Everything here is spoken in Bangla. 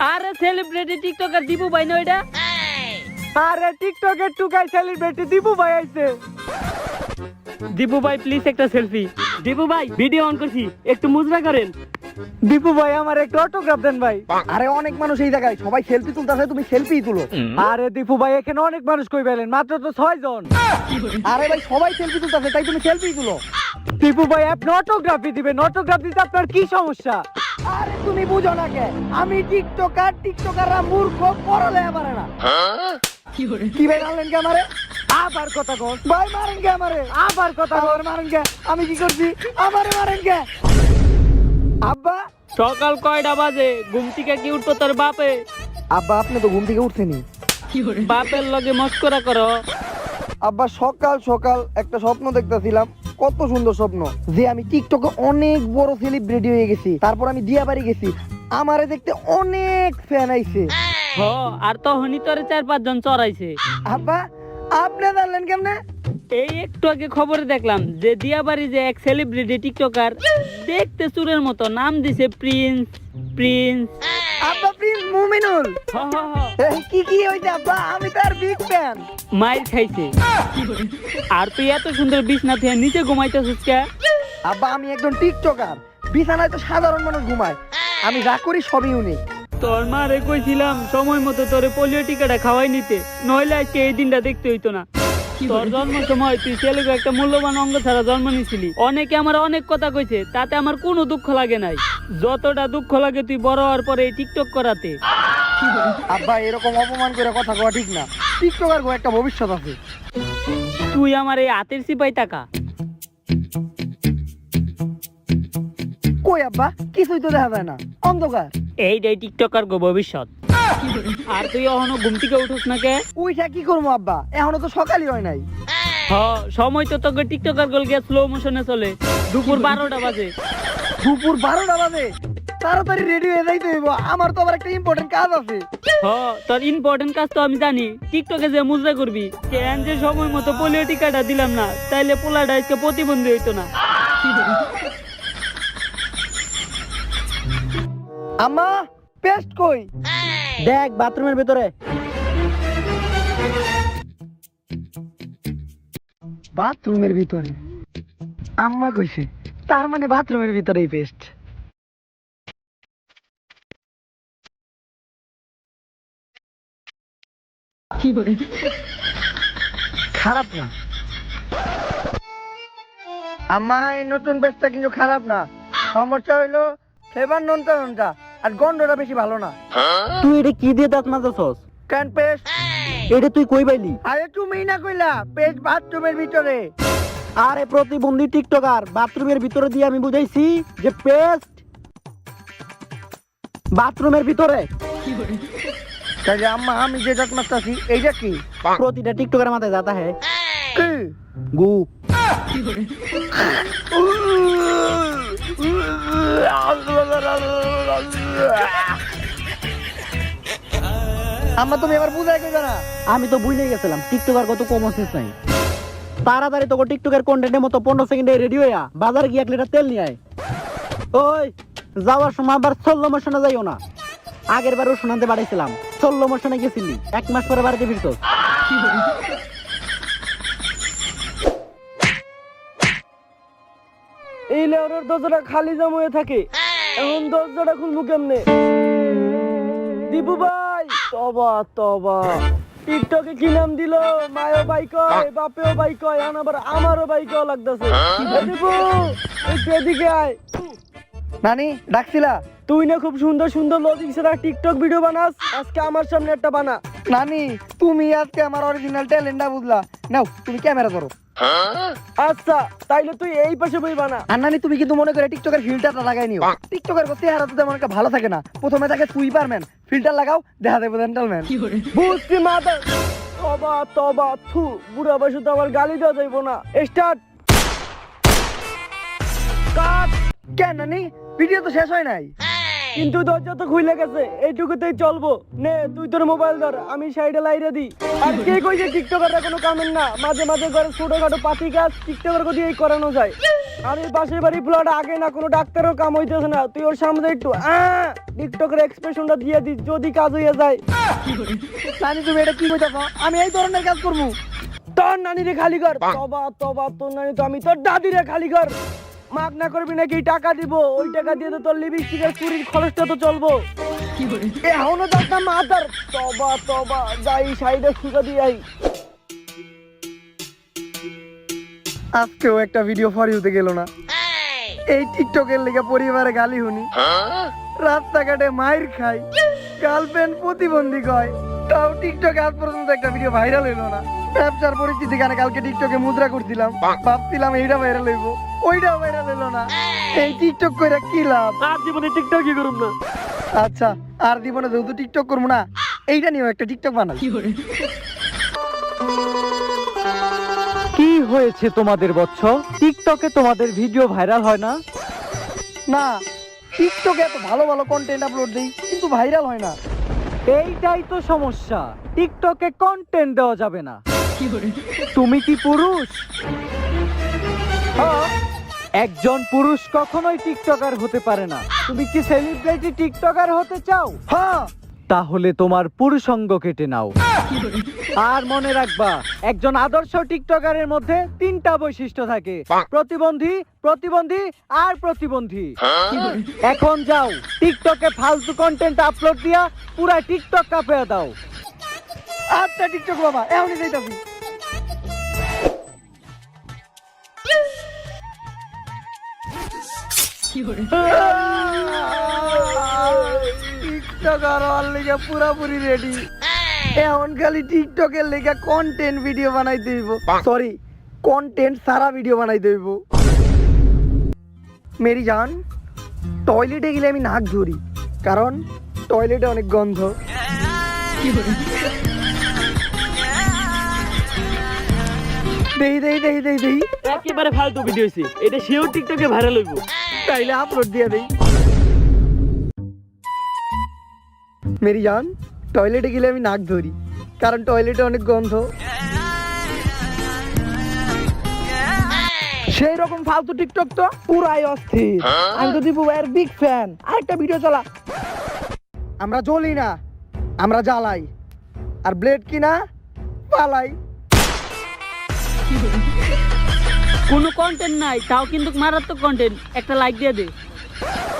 আরে সেলিব্রিটি টিকটকার দিবু ভাই না ওইটা? আরে টিকটকের টুকাই সেলিব্রিটি দিবু ভাই আইছে। দিবু ভাই প্লিজ একটা সেলফি দিবু ভাই ভিডিও অন করছি একটু মুজরা করেন। দীপু ভাই আমার একটা অটোগ্রাফ দেন ভাই। আরে অনেক মানুষ এই জায়গায় সবাই সেলফি তুলতেছে তুমি সেলফি তুলো। আরে দীপু ভাই এখানে অনেক মানুষ কই পেলেন মাত্র তো ছয় জন। আরে ভাই সবাই সেলফি তুলতেছে তাই তুমি সেলফি তুলো। দীপু ভাই আপনি অটোগ্রাফি দিবেন অটোগ্রাফ দিতে আপনার কি সমস্যা? আরে তুমি বুঝো না কে? আমি টিকটকার টিকটকাররা মূর্খ পড়ালে পারে না। কি ভাই মারলেন কে আমারে? আবার কথা কর ভাই মারেন কে আমারে? আবার কথা কর মারেন কে? আমি কি করছি? আমারে মারেন কে? আব্বা? সকাল কয়টা বাজে? ঘুম থেকে কি উঠতো তোর বাপে? আব্বা আপনি তো ঘুম থেকে উঠছেনি বাপের লগে মস্করা করো। আব্বা সকাল সকাল একটা স্বপ্ন দেখতেছিলাম। কত সুন্দর স্বপ্ন। যে আমি টিকটকে অনেক বড় সেলিব্রিটি হয়ে গেছি তারপর আমি দিয়া বাড়ি গেছি আমারে দেখতে অনেক ফ্যান আইছে। হ আর তখনই তোরে চার পাঁচ পাঁচজন চড়াইছে। আব্বা আপনি জানলেন কেমনে? এই একটু আগে খবরে দেখলাম যে দিয়াবাড়ি যে এক সেলিব্রিটি টিকটকার দেখতে চুরের মতো নাম দিছে প্রিন্স প্রিন্স প্রিন্স মুমিনুল। কি কি হইছে আব্বা? আমি তার বিগ ফ্যান। মাইর খাইছে। আর তুই এত সুন্দর বিছনা থেকে নিচে ঘুমাইতেছিস কে? আব্বা আমি একজন টিকটকার। বিছানায় তো সাধারণ মানুষ ঘুমায়। আমি যা করি সবই উনি। তোর মারে কইছিলাম সময় মতো তোরে পোলিও টিকাটা খাওয়াই নিতে। নইলে আজকে এই দিনটা দেখতে হইতো না। তোর জন্ম সময় তুই ছেলেকে একটা মূল্যবান অঙ্গ ছাড়া জন্ম নিছিলি। অনেকে আমার অনেক কথা কইছে তাতে আমার কোনো দুঃখ লাগে নাই। যতটা দুঃখ লাগে তুই বড় হওয়ার পরে এই টিকটক করাতে। আব্বা এরকম অপমান করে কথা কওয়া ঠিক না। টিকটকার গো একটা ভবিষ্যৎ আছে। তুই আমার এই হাতের সিপাই টাকা। কই আব্বা কিছুই তো দেখা যায় না। অন্ধকার। এইটাই টিকটকার গো ভবিষ্যৎ। আর তুই এখনও ঘুম থেকে উঠোস না কে? উইটা কি করব আব্বা? এখনও তো সকালই হয় নাই। হ সময় তো তোকে টিকটকার গল গিয়ে স্লো মোশনে চলে। দুপুর বারোটা বাজে। দুপুর বারোটা বাজে? তাড়াতাড়ি রেডি হয়ে যাইতে হইব। আমার তো আবার একটা ইম্পর্টেন্ট কাজ আছে। হ তোর ইম্পর্টেন্ট কাজ তো আমি জানি। টিকটকে যে মুজরা করবি। কেন যে সময় মতো পোলিও টিকাটা দিলাম না তাইলে পোলাটা আজকে প্রতিবন্ধী হইতো না। আম্মা পেস্ট কই? দেখ বাথরুমের ভিতরে। বাথরুমের ভিতরে? আম্মা কইছে তার মানে বাথরুমের ভিতরেই পেস্ট খারাপ না। আম্মা এই নতুন পেস্টটা কিন্তু খারাপ না। সমস্যা হইল ফ্লেভার ননটা ননটা আর গন্ধটা বেশি ভালো না। তুই এটা কি দিয়ে দাঁত মাজাছস? কেন পেস্ট? এটা তুই কই পাইলি? আরে তুমি না কইলা পেস্ট বাথরুমের ভিতরে। আরে প্রতিবন্ধী টিকটকার বাথরুমের ভিতরে দিয়ে আমি বুঝাইছি যে পেস্ট বাথরুমের ভিতরে। তাহলে আম্মা আমি যে দাঁত মারতাছি এইটা কি? প্রতিটা টিকটকের মাথায় যাতা হ্যাঁ কি? গু। আম্মা, তুমি এবার বুঝাই কইবা না। আমি তো বুঝে গেছিলাম, টিকটকার কত কম সেন্স নাই তাড়াতাড়ি তোকে টিকটকের কন্টেন্টের মতো পনেরো সেকেন্ডে রেডি হইয়া বাজারে গিয়ে এক লিটার তেল নিয়ে আয়। ওই, যাওয়ার সময় আবার ষোলো মোশনে যাইও না। আগের বারও শোনাতে বাড়াইছিলাম ষোলো মোশনে গেছিলি। এক মাস পরে বাড়িতে ফিরতো এই লেওরের দরজাটা খালি জাম হয়ে থাকে। এখন দরজাটা খুলবো কেমনে? দীপু ভাই তবা তবা। টিকটকে কি নাম দিল? মায়ও বাই কয় বাপেও বাই কয় এখন আবার আমারও বাই কয় লাগতেছে। দীপু একটু এদিকে আয়। নানি ডাকছিলা? তুই না খুব সুন্দর সুন্দর লজিক ছাড়া টিকটক ভিডিও বানাস আজকে আমার সামনে একটা বানা। নানি তুমি আজকে আমার অরিজিনাল ট্যালেন্টটা বুঝলা। নাও তুমি ক্যামেরা ধরো। আচ্ছা তাইলে তুই এই পাশে বই বানা আর নানি তুমি কিন্তু মনে করে টিকটকের ফিল্টারটা লাগাই নিও। টিকটকের চেহারা তো তেমন একটা ভালো থাকে না। প্রথমে সুইপারম্যান ফিল্টার লাগাও দেখা দেবো জেন্টালম্যান বুঝছি তবা তবা থু। বুড়া বয়সে তো আমার গালি দেওয়া যাইব না। Start cut. কেন নানি? ভিডিও তো শেষ হয় নাই। কিন্তু দরজা তো খুলে গেছে এইটুকুতেই চলবো। নে তুই তোর মোবাইল ধর আমি সাইডে লাইরে দি আর কে কইছে টিকটকাররা কোনো কামের না? মাঝে মাঝে ঘরে ছোটখাটো পাতি কাজ টিকটকার দিয়েই করানো যায়। আর এই পাশের বাড়ি ফ্ল্যাট আগে না কোনো ডাক্তারও কাম হইতেছে না। তুই ওর সামনে একটু টিকটকের এক্সপ্রেশনটা দিয়ে দিস যদি কাজ হইয়া যায়। জানি তুমি এটা কি কইতাছ? আমি এই ধরনের কাজ করব। তোর নানি রে খালি কর। তবা তবা তোর নানি তো আমি তোর দাদি রে খালি কর। মাগ না করবি নাকি টাকা দিব। ওই টাকা দিয়ে তো তোর লিপস্টিকের চুরির খরচটা তো চলবো। এ এখনও মাতার তবা তবা যাই সাইডে শুকা দিয়ে আই। আজকেও একটা ভিডিও ফরিউতে গেল না। এই টিকটকের লেগে পরিবারে গালি শুনি। রাস্তাঘাটে মাইর খাই। গার্লফ্রেন্ড প্রতিবন্ধী কয়। তাও টিকটকে আজ পর্যন্ত একটা ভিডিও ভাইরাল হইল না। ব্যবসার পরিস্থিতি কারণে কালকে টিকটকে মুদ্রা করছিলাম। ভাবছিলাম এইটা ভাইরাল হইব। ওইটাও ভাইরাল হইল না। এই টিকটক কইরা কি লাভ? আর জীবনে টিকটক কি করুম না। আচ্ছা আর জীবনে যেহেতু টিকটক করব না এইটা নিয়েও একটা টিকটক বানাই। কি হয়েছে তোমাদের বচ্চ টিকটকে তোমাদের ভিডিও ভাইরাল হয় না? না টিকটকে এত ভালো ভালো কন্টেন্ট আপলোড দেই কিন্তু ভাইরাল হয় না। এইটাই তো সমস্যা। টিকটকে কন্টেন্ট দেওয়া যাবে না। তুমি কি পুরুষ? হ্যাঁ, একজন পুরুষ কখনোই টিকটকার হতে পারে না। তুমি কি সেলিব্রিটি টিকটকার হতে চাও? হ্যাঁ। তাহলে তোমার পুরুষঙ্গ কেটে নাও। আর মনে রাখবা, একজন আদর্শ টিকটকারের মধ্যে তিনটা বৈশিষ্ট্য থাকে। প্রতিবন্ধী প্রতিবন্ধী আর প্রতিবন্ধী। এখন যাও, টিকটকে ফালতু কন্টেন্ট আপলোড দিয়া পুরা টিকটক কাঁপে দাও। আচ্ছা টিকটক বাবা, এখনই যাইতাছি। টিকটকার হওয়ার লেগে পুরাপুরি রেডি এখন খালি টিকটকের লেগে কন্টেন্ট ভিডিও সরি কন্টেন্ট সারা ভিডিও মেরি জান টয়লেটে গেলে আমি নাক ধরি কারণ টয়লেটে অনেক গন্ধ। দেই দেই দেই দেই দেই। একেবারে ফালতু ভিডিও হইছে। এটা সেও টিকটকে ভাইরাল হইব। তাইলে আপলোড দিয়ে দেই। মেরি জান টয়লেটে গেলে আমি নাক ধরি, কারণ টয়লেটে অনেক গন্ধ। সেই রকম ফালতু টিকটক তো পুরাই অস্থির। আমি তো দীপু ভাইয়ের বিগ ফ্যান আরেকটা ভিডিও চালা। আমরা জ্বলি না, আমরা জ্বালাই। আর ব্লেড কিনা, পালাই। কোনো কন্টেন্ট নাই তাও কিন্তু মারাত্মক কন্টেন্ট একটা লাইক দিয়ে দে।